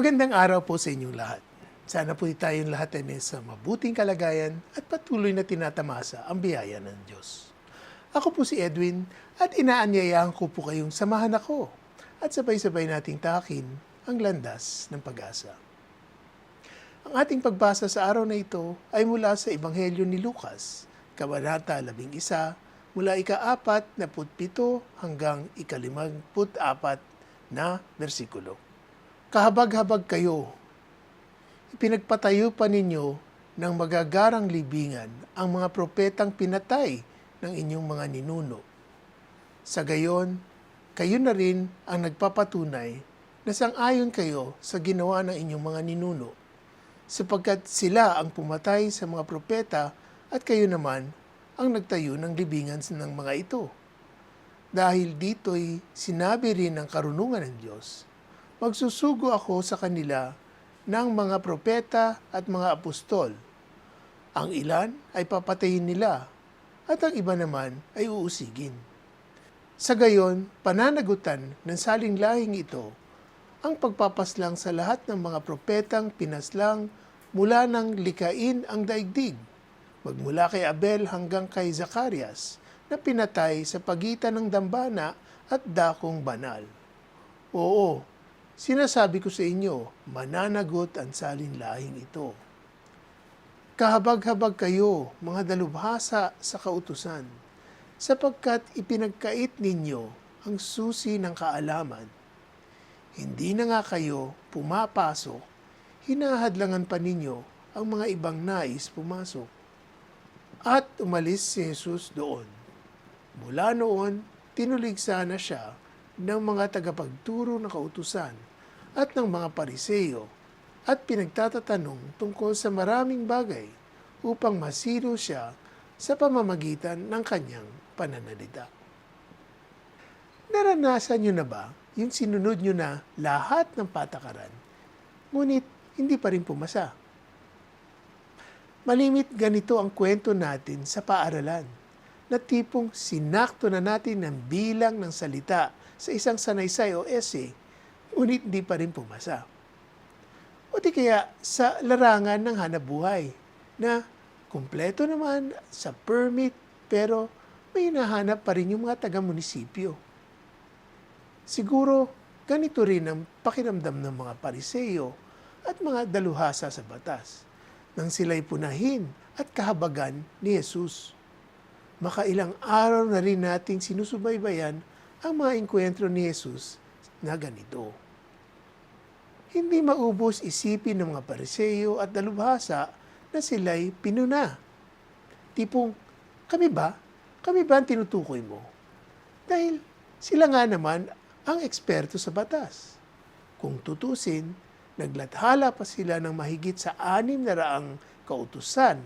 Magandang araw po sa inyong lahat. Sana po tayong lahat ay nasa mabuting kalagayan at patuloy na tinatamasa ang biyaya ng Diyos. Ako po si Edwin at inaanyayahan ko po kayong samahan ako at sabay-sabay nating takin ang landas ng pag-asa. Ang ating pagbasa sa araw na ito ay mula sa Ebanghelyo ni Lucas, Kabanata 11, mula ika-4 na putpito hanggang ikalimagput-apat na bersikulo. Kahabag-habag kayo, ipinagpatayo pa ninyo ng magagarang libingan ang mga propetang pinatay ng inyong mga ninuno. Sa gayon, kayo na rin ang nagpapatunay na sang-ayon kayo sa ginawa ng inyong mga ninuno sapagkat sila ang pumatay sa mga propeta at kayo naman ang nagtayo ng libingan ng mga ito. Dahil dito'y sinabi rin ng karunungan ng Diyos, magsusugo ako sa kanila ng mga propeta at mga apostol. Ang ilan ay papatayin nila at ang iba naman ay uusigin. Sa gayon, pananagutan ng saling lahing ito ang pagpapaslang sa lahat ng mga propetang pinaslang mula ng likain ang daigdig, magmula kay Abel hanggang kay Zacarias, na pinatay sa pagitan ng dambana at dakong banal. Oo, sinasabi ko sa inyo, mananagot ang salin lahing ito. Kahabag-habag kayo, mga dalubhasa sa kautusan, sapagkat ipinagkait ninyo ang susi ng kaalaman. Hindi na nga kayo pumapasok, hinahadlangan pa ninyo ang mga ibang nais pumasok. At umalis si Jesus doon. Mula noon, tinuligsa na siya ng mga tagapagturo ng kautusan at ng mga pariseyo at pinagtatatanong tungkol sa maraming bagay upang masiro siya sa pamamagitan ng kanyang pananalita. Naranasan niyo na ba yung sinunod niyo na lahat ng patakaran, ngunit hindi pa rin pumasa? Malimit ganito ang kwento natin sa paaralan na tipong sinakto na natin ng bilang ng salita sa isang sanaysay o essay, ngunit hindi pa rin pumasa. O di kaya sa larangan ng hanabuhay na kumpleto naman sa permit pero may hinahanap pa rin yung mga taga-munisipyo. Siguro ganito rin ang pakiramdam ng mga pariseyo at mga daluhasa sa batas nang sila'y punahin at kahabagan ni Jesus. Makailang araw na rin nating sinusubaybayan ang mga enkwentro ni Jesus na ganito. Hindi maubos isipin ng mga pariseyo at dalubhasa na sila'y pinuna. Tipong, kami ba? Kami ba ang tinutukoy mo? Dahil sila nga naman ang eksperto sa batas. Kung tutusin, naglathala pa sila ng mahigit sa anim na raang kautusan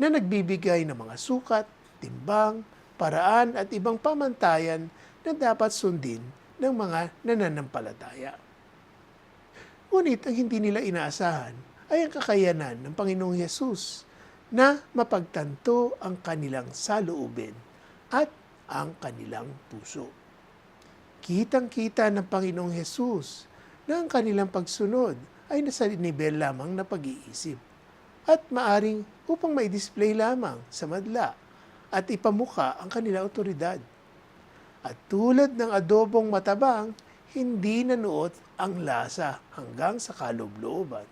na nagbibigay ng mga sukat, timbang, paraan at ibang pamantayan na dapat sundin ng mga nananampalataya. Ngunit ang hindi nila inaasahan ay ang kakayanan ng Panginoong Yesus na mapagtanto ang kanilang saloobin at ang kanilang puso. Kitang-kita ng Panginoong Yesus na ang kanilang pagsunod ay nasa nivel lamang na pag-iisip at maaring upang mai-display lamang sa madla at ipamuka ang kanilang otoridad. At tulad ng adobong matabang, hindi nanuot ang lasa hanggang sa kaloob-looban.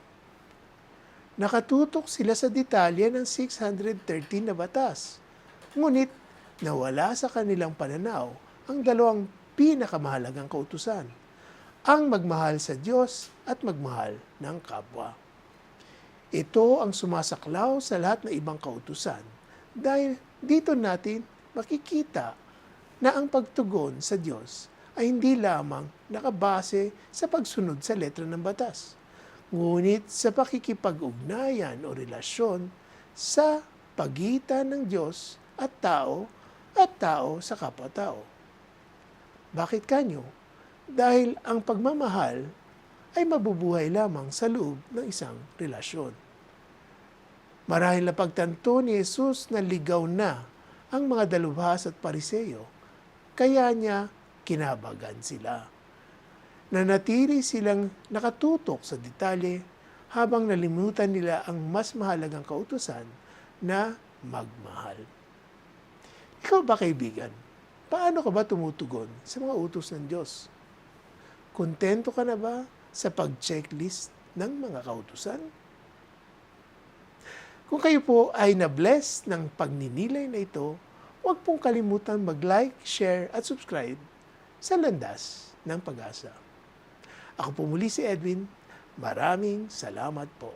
Nakatutok sila sa detalye ng 613 na batas. Ngunit nawala sa kanilang pananaw ang dalawang pinakamahalagang kautusan, ang magmahal sa Diyos at magmahal ng kapwa. Ito ang sumasaklaw sa lahat ng ibang kautusan dahil dito natin makikita na ang pagtugon sa Diyos ay hindi lamang nakabase sa pagsunod sa letra ng batas, ngunit sa pakikipag-ugnayan o relasyon sa pagitan ng Diyos at tao at tao sa kapwa-tao. Bakit kanyo? Dahil ang pagmamahal ay mabubuhay lamang sa loob ng isang relasyon. Marahil na pagtanto ni Jesus na ligaw na ang mga dalubhas at pariseyo, kaya niya kinabagan sila. na natili silang nakatutok sa detalye habang nalimutan nila ang mas mahalagang kautusan na magmahal. Ikaw ba kaibigan? Paano ka ba tumutugon sa mga utos ng Diyos? Kontento ka na ba sa pag-checklist ng mga kautusan? Kung kayo po ay na-bless ng pagninilay na ito, huwag pong kalimutan mag-like, share at subscribe sa Landas ng Pag-asa. Ako po muli si Edwin. Maraming salamat po.